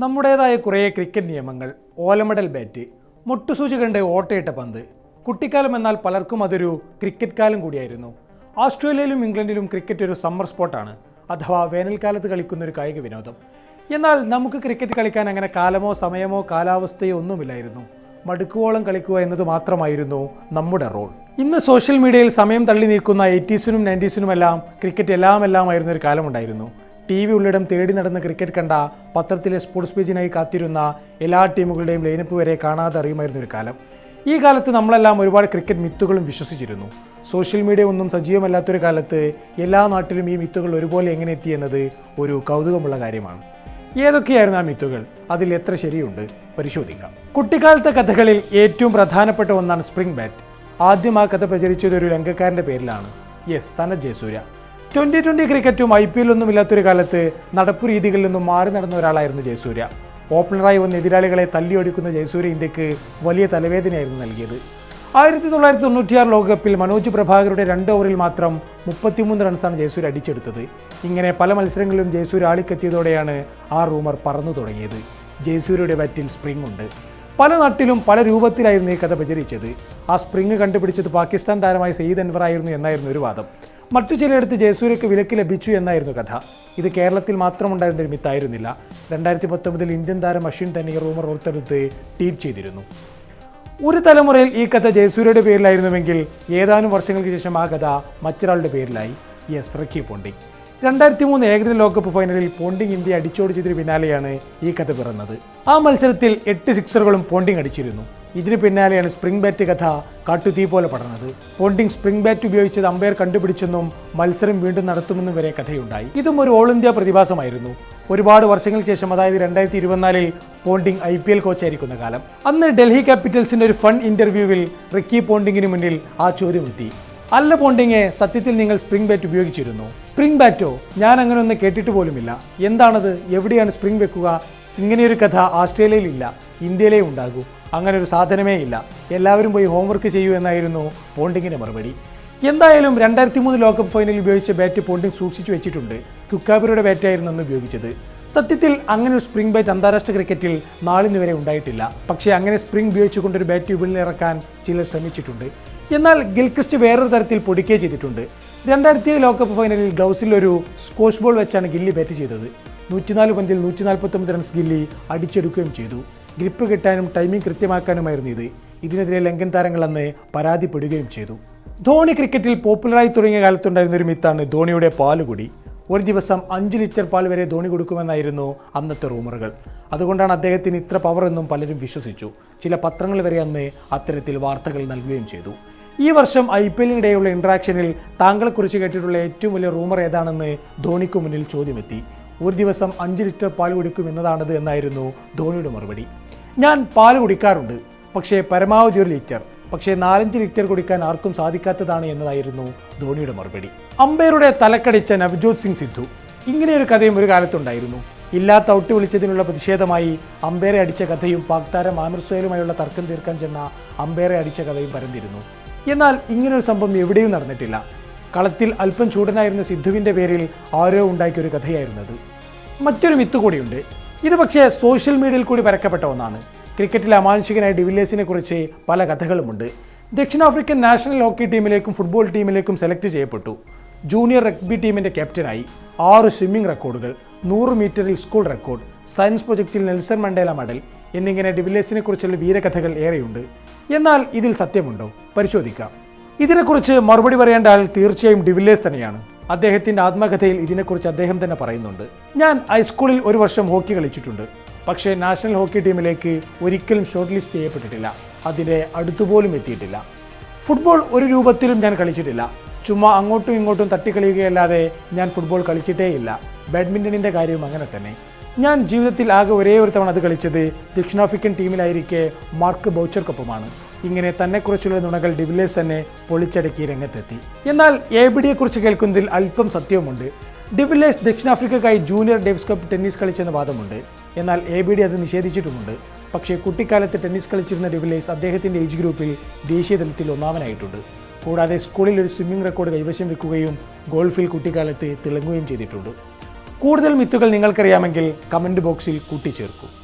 നമ്മുടേതായ കുറേ ക്രിക്കറ്റ് നിയമങ്ങൾ ഓലമെഡൽ ബാറ്റ് മുട്ടുസൂചി കണ്ട് ഓട്ടയിട്ട പന്ത് കുട്ടിക്കാലം എന്നാൽ പലർക്കും അതൊരു ക്രിക്കറ്റ് കാലം കൂടിയായിരുന്നു. ഓസ്ട്രേലിയയിലും ഇംഗ്ലണ്ടിലും ക്രിക്കറ്റ് ഒരു സമ്മർ സ്പോട്ടാണ് അഥവാ വേനൽക്കാലത്ത് കളിക്കുന്ന ഒരു കായിക വിനോദം. എന്നാൽ നമുക്ക് ക്രിക്കറ്റ് കളിക്കാൻ അങ്ങനെ കാലമോ സമയമോ കാലാവസ്ഥയോ ഒന്നുമില്ലായിരുന്നു. മടുക്കുവോളം കളിക്കുക എന്നത് മാത്രമായിരുന്നു നമ്മുടെ റോൾ. ഇന്ന് സോഷ്യൽ മീഡിയയിൽ സമയം തള്ളി നീക്കുന്ന എയ്റ്റീസിനും നയന്റീസിനുമെല്ലാം ക്രിക്കറ്റ് എല്ലാം എല്ലാമായിരുന്ന ഒരു കാലമുണ്ടായിരുന്നു. ടി വി ഉള്ളിടം തേടി നടന്ന് ക്രിക്കറ്റ് കണ്ട പത്രത്തിലെ സ്പോർട്സ് പേജിനായി കാത്തിരുന്ന എല്ലാ ടീമുകളുടെയും ലൈനപ്പ് വരെ കാണാതെ അറിയുമായിരുന്നു ഒരു കാലം. ഈ കാലത്ത് നമ്മളെല്ലാം ഒരുപാട് ക്രിക്കറ്റ് മിത്തുകളും വിശ്വസിച്ചിരുന്നു. സോഷ്യൽ മീഡിയ ഒന്നും സജീവമല്ലാത്തൊരു കാലത്ത് എല്ലാ നാട്ടിലും ഈ മിത്തുകൾ ഒരുപോലെ എങ്ങനെ എത്തി എന്നത് ഒരു കൗതുകമുള്ള കാര്യമാണ്. ഏതൊക്കെയായിരുന്നു ആ മിത്തുകൾ? അതിൽ എത്ര ശരിയുണ്ട്? പരിശോധിക്കാം. കുട്ടിക്കാലത്തെ കഥകളിൽ ഏറ്റവും പ്രധാനപ്പെട്ട ഒന്നാണ് സ്പ്രിംഗ് ബാറ്റ് ആദ്യം ആ കഥ പ്രചരിച്ചത് ഒരു ലങ്കക്കാരന്റെ പേരിലാണ്. Yes Sanath Jayasuriya twenty twenty ക്രിക്കറ്റും ഐ പി എല്ലൊന്നും ഇല്ലാത്തൊരു കാലത്ത് നടപ്പു രീതികളിൽ നിന്നും മാറി നടന്ന ഒരാളായിരുന്നു ജയസൂര്യ. ഓപ്പണറായി വന്ന എതിരാളികളെ തല്ലിയൊടിക്കുന്ന ജയസൂര്യ ഇന്ത്യയ്ക്ക് വലിയ തലവേദനയായിരുന്നു നൽകിയത്. ആയിരത്തി തൊള്ളായിരത്തി തൊണ്ണൂറ്റിയാറ് ലോകകപ്പിൽ മനോജ് പ്രഭാകരുടെ രണ്ട് ഓവറിൽ മാത്രം മുപ്പത്തിമൂന്ന് റൺസാണ് ജയസൂര്യ അടിച്ചെടുത്തത്. ഇങ്ങനെ പല മത്സരങ്ങളിലും ജയസൂര്യ ആളിക്കെത്തിയതോടെയാണ് ആ റൂമർ പറന്നു തുടങ്ങിയത്. ജയസൂര്യയുടെ ബാറ്റിൽ സ്പ്രിംഗ് ഉണ്ട്. പല നാട്ടിലും പല രൂപത്തിലായിരുന്നു ഈ കഥ പ്രചരിച്ചത്. ആ സ്പ്രിംഗ് കണ്ടുപിടിച്ചത് പാകിസ്ഥാൻ താരമായ സയ്യിദ് അൻവർ ആയിരുന്നു എന്നായിരുന്നു ഒരു വാദം. മറ്റു ചിലയിടത്ത് ജയസൂര്യക്ക് വിലക്ക് ലഭിച്ചു എന്നായിരുന്നു കഥ. ഇത് കേരളത്തിൽ മാത്രമുണ്ടായിരുന്ന ഒരു മിത്തായിരുന്നില്ല. രണ്ടായിരത്തി പത്തൊമ്പതിൽ ഇന്ത്യൻ താരം അശ്വിൻ തന്നെ ഈ റൂമർ ഓർത്തെടുത്ത് ട്വീറ്റ് ചെയ്തിരുന്നു. ഒരു തലമുറയിൽ ഈ കഥ ജയസൂര്യയുടെ പേരിലായിരുന്നുവെങ്കിൽ ഏതാനും വർഷങ്ങൾക്ക് ശേഷം ആ കഥ മറ്റൊരാളുടെ പേരിലായി. S റക്കി ponding. രണ്ടായിരത്തി മൂന്ന് ഏകദിന ലോകകപ്പ് ഫൈനലിൽ പോണ്ടിങ് ഇന്ത്യ അടിച്ചോടിച്ചതിന് പിന്നാലെയാണ് ഈ കഥ പിറന്നത്. ആ മത്സരത്തിൽ എട്ട് സിക്സറുകളും പോണ്ടിങ് അടിച്ചിരുന്നു. ഇതിന് പിന്നാലെയാണ് സ്പ്രിംഗ് ബാറ്റ് കഥ കാട്ടുതീ പോലെ പടർന്നത്. പോണ്ടിങ് സ്പ്രിംഗ് ബാറ്റ് ഉപയോഗിച്ചത് അമ്പയർ കണ്ടുപിടിച്ചെന്നും മത്സരം വീണ്ടും നടത്തുമെന്നും വരെ കഥയുണ്ടായി. ഇതും ഒരു ഓൾ ഇന്ത്യ പ്രതിഭാസമായിരുന്നു. ഒരുപാട് വർഷങ്ങൾക്ക് ശേഷം അതായത് രണ്ടായിരത്തി ഇരുപത്തിനാലിൽ പോണ്ടിങ് ഐ പി എൽ കോച്ചായിരിക്കുന്ന കാലം. അന്ന് ഡൽഹി ക്യാപിറ്റൽസിന്റെ ഒരു ഫൺ ഇന്റർവ്യൂവിൽ റിക്കി പോണ്ടിങ്ങിന് മുന്നിൽ ആ ചോദ്യം എത്തി അല്ല പോണ്ടിങ്ങെ സത്യത്തിൽ നിങ്ങൾ സ്പ്രിംഗ് ബാറ്റ് ഉപയോഗിച്ചിരുന്നു. സ്പ്രിംഗ് ബാറ്റോ ഞാൻ അങ്ങനെ ഒന്ന് കേട്ടിട്ട് പോലുമില്ല. എന്താണത്? എവിടെയാണ് സ്പ്രിംഗ് വെക്കുക? ഇങ്ങനെയൊരു കഥ ആസ്ട്രേലിയയിലില്ല. ഇന്ത്യയിലേ ഉണ്ടാകൂ. അങ്ങനെ ഒരു സാധനമേ ഇല്ല. എല്ലാവരും പോയി ഹോംവർക്ക് ചെയ്യൂ എന്നായിരുന്നു പോണ്ടിങ്ങിന്റെ മറുപടി. എന്തായാലും രണ്ടായിരത്തി മൂന്ന് ലോകകപ്പ് ഫൈനലിൽ ഉപയോഗിച്ച ബാറ്റ് പോണ്ടിങ് സൂക്ഷിച്ചു വെച്ചിട്ടുണ്ട്. കുക്കാബിറയുടെ ബാറ്റായിരുന്നു അന്ന് ഉപയോഗിച്ചത്. സത്യത്തിൽ അങ്ങനെ ഒരു സ്പ്രിംഗ് ബാറ്റ് അന്താരാഷ്ട്ര ക്രിക്കറ്റിൽ നാളിന് വരെ ഉണ്ടായിട്ടില്ല. പക്ഷേ അങ്ങനെ സ്പ്രിംഗ് ഉപയോഗിച്ചുകൊണ്ടൊരു ബാറ്റ് വിപണിയിൽ ഇറക്കാൻ ചിലർ ശ്രമിച്ചിട്ടുണ്ട്. എന്നാൽ ഗിൽക്രിസ്റ്റ് വേറൊരു തരത്തിൽ പൊടിക്കേ ചെയ്തിട്ടുണ്ട്. രണ്ടായിരത്തി ലോകകപ്പ് ഫൈനലിൽ ഗ്ലൗസിൽ ഒരു സ്കോഷ് ബോൾ വെച്ചാണ് ഗില്ലി ബാറ്റ് ചെയ്തത്. നൂറ്റിനാല് പന്തിൽ നൂറ്റി നാൽപ്പത്തൊമ്പത് റൺസ് ഗില്ലി അടിച്ചെടുക്കുകയും ചെയ്തു. ഗ്രിപ്പ് കിട്ടാനും ടൈമിംഗ് കൃത്യമാക്കാനുമായിരുന്നു ഇത്. ഇതിനെതിരെ ലങ്കൻ താരങ്ങൾ അന്ന് പരാതിപ്പെടുകയും ചെയ്തു. ധോണി ക്രിക്കറ്റിൽ പോപ്പുലറായി തുടങ്ങിയ കാലത്തുണ്ടായിരുന്ന ഒരു മിത്താണ് ധോണിയുടെ പാലുകുടി. ഒരു ദിവസം അഞ്ച് ലിറ്റർ പാൽ വരെ ധോണി കൊടുക്കുമെന്നായിരുന്നു അന്നത്തെ റൂമറുകൾ. അതുകൊണ്ടാണ് അദ്ദേഹത്തിന് ഇത്ര പവർ എന്നും പലരും വിശ്വസിച്ചു. ചില പത്രങ്ങൾ വരെ അന്ന് അത്തരത്തിൽ വാർത്തകൾ നൽകുകയും ചെയ്തു. ഈ വർഷം ഐ പി എല്ലിനിടെയുള്ള ഇൻട്രാക്ഷനിൽ താങ്കളെക്കുറിച്ച് കേട്ടിട്ടുള്ള ഏറ്റവും വലിയ റൂമർ ഏതാണെന്ന് ധോണിക്ക് മുന്നിൽ ചോദ്യമെത്തി. ഒരു ദിവസം അഞ്ച് ലിറ്റർ പാൽ കുടിക്കും എന്നതാണത് എന്നായിരുന്നു ധോണിയുടെ മറുപടി. ഞാൻ പാൽ കുടിക്കാറുണ്ട് പക്ഷേ പരമാവധി ഒരു ലിറ്റർ പക്ഷേ നാലഞ്ച് ലിറ്റർ കുടിക്കാൻ ആർക്കും സാധിക്കാത്തതാണ് എന്നതായിരുന്നു ധോണിയുടെ മറുപടി. അമ്പയറുടെ തലക്കടിച്ച നവ്ജോത് സിംഗ് സിദ്ധു. ഇങ്ങനെയൊരു കഥയും ഒരു കാലത്തുണ്ടായിരുന്നു. ഇല്ലാത്ത ഔട്ട് വിളിച്ചതിനുള്ള പ്രതിഷേധമായി അമ്പയറെ അടിച്ച കഥയും പാക് താരം ആമിർ സോയലുമായുള്ള തർക്കം തീർക്കാൻ ചെന്ന അമ്പയറെ അടിച്ച കഥയും പരന്നിരുന്നു. എന്നാൽ ഇങ്ങനൊരു സംഭവം എവിടെയും നടന്നിട്ടില്ല. കളത്തിൽ അല്പം ചൂടനായിരുന്ന സിദ്ധുവിന്റെ പേരിൽ ആരോ ഉണ്ടാക്കിയ ഒരു കഥയായിരുന്നത്. മറ്റൊരു മിത്ത് കൂടിയുണ്ട്. ഇത് പക്ഷേ സോഷ്യൽ മീഡിയയിൽ കൂടി പരക്കപ്പെട്ട ഒന്നാണ്. ക്രിക്കറ്റിലെ അമാനുഷികനായ ഡിവില്ലേഴ്സിനെ കുറിച്ച് പല കഥകളുമുണ്ട്. ദക്ഷിണാഫ്രിക്കൻ നാഷണൽ ഹോക്കി ടീമിലേക്കും ഫുട്ബോൾ ടീമിലേക്കും സെലക്ട് ചെയ്യപ്പെട്ടു. ജൂനിയർ റഗ്ബി ടീമിന്റെ ക്യാപ്റ്റനായി ആറ് സ്വിമ്മിംഗ് റെക്കോർഡുകൾ നൂറ് മീറ്ററിൽ സ്കൂൾ റെക്കോർഡ് സയൻസ് പ്രൊജക്റ്റിൽ നെൽസൺ മണ്ടേല മെഡൽ എന്നിങ്ങനെ ഡിവില്ലേഴ്സിനെ കുറിച്ചുള്ള വീരകഥകൾ ഏറെയുണ്ട്. എന്നാൽ ഇതിൽ സത്യമുണ്ടോ? പരിശോധിക്കാം. ഇതിനെക്കുറിച്ച് മറുപടി പറയേണ്ട ആൾ തീർച്ചയായും ഡിവില്ലേഴ്സ് തന്നെയാണ്. അദ്ദേഹത്തിന്റെ ആത്മകഥയിൽ ഇതിനെക്കുറിച്ച് അദ്ദേഹം തന്നെ പറയുന്നുണ്ട്. ഞാൻ ഹൈസ്കൂളിൽ ഒരു വർഷം ഹോക്കി കളിച്ചിട്ടുണ്ട്. പക്ഷേ നാഷണൽ ഹോക്കി ടീമിലേക്ക് ഒരിക്കലും ഷോർട്ട് ലിസ്റ്റ് ചെയ്യപ്പെട്ടിട്ടില്ല. അതിന്റെ അടുത്തുപോലും എത്തിയിട്ടില്ല. ഫുട്ബോൾ ഒരു രൂപത്തിലും ഞാൻ കളിച്ചിട്ടില്ല. ചുമ്മാ അങ്ങോട്ടും ഇങ്ങോട്ടും തട്ടിക്കളിയുകയല്ലാതെ ഞാൻ ഫുട്ബോൾ കളിച്ചിട്ടേയില്ല. ബാഡ്മിന്റണിന്റെ കാര്യവും അങ്ങനെ തന്നെ. ഞാൻ ജീവിതത്തിൽ ആകെ ഒരേ ഒരു തവണ അത് കളിച്ചത് ദക്ഷിണാഫ്രിക്കൻ ടീമിലായിരിക്കെ മാർക്ക് ബൗച്ചർക്കൊപ്പമാണ്. ഇങ്ങനെ തന്നെക്കുറിച്ചുള്ള നുണകൾ ഡിവില്ലേഴ്സ് തന്നെ പൊളിച്ചടക്കി രംഗത്തെത്തി. എന്നാൽ എ ബി കേൾക്കുന്നതിൽ അല്പം സത്യവുമുണ്ട്. ഡിവില്ലേഴ്സ് ദക്ഷിണാഫ്രിക്കക്കായി ജൂനിയർ ഡേവിസ് കപ്പ് ടെന്നീസ് കളിച്ചെന്ന വാദമുണ്ട്. എന്നാൽ എ ബി ഡി അത് നിഷേധിച്ചിട്ടുമുണ്ട്. പക്ഷേ കുട്ടിക്കാലത്ത് ടെന്നീസ് കളിച്ചിരുന്ന ഡിവില്ലേഴ്സ് അദ്ദേഹത്തിന്റെ ഏജ് ഗ്രൂപ്പിൽ ദേശീയ തലത്തിൽ ഒന്നാമനായിട്ടുണ്ട്. കൂടാതെ സ്കൂളിൽ ഒരു സ്വിമ്മിംഗ് റെക്കോർഡ് കൈവശം വെക്കുകയും ഗോൾഫിൽ കുട്ടിക്കാലത്ത് തിളങ്ങുകയും ചെയ്തിട്ടുണ്ട്. കൂടുതൽ മിത്തുകൾ നിങ്ങൾക്കറിയാമെങ്കിൽ കമന്റ് ബോക്സിൽ കൂട്ടിച്ചേർക്കൂ.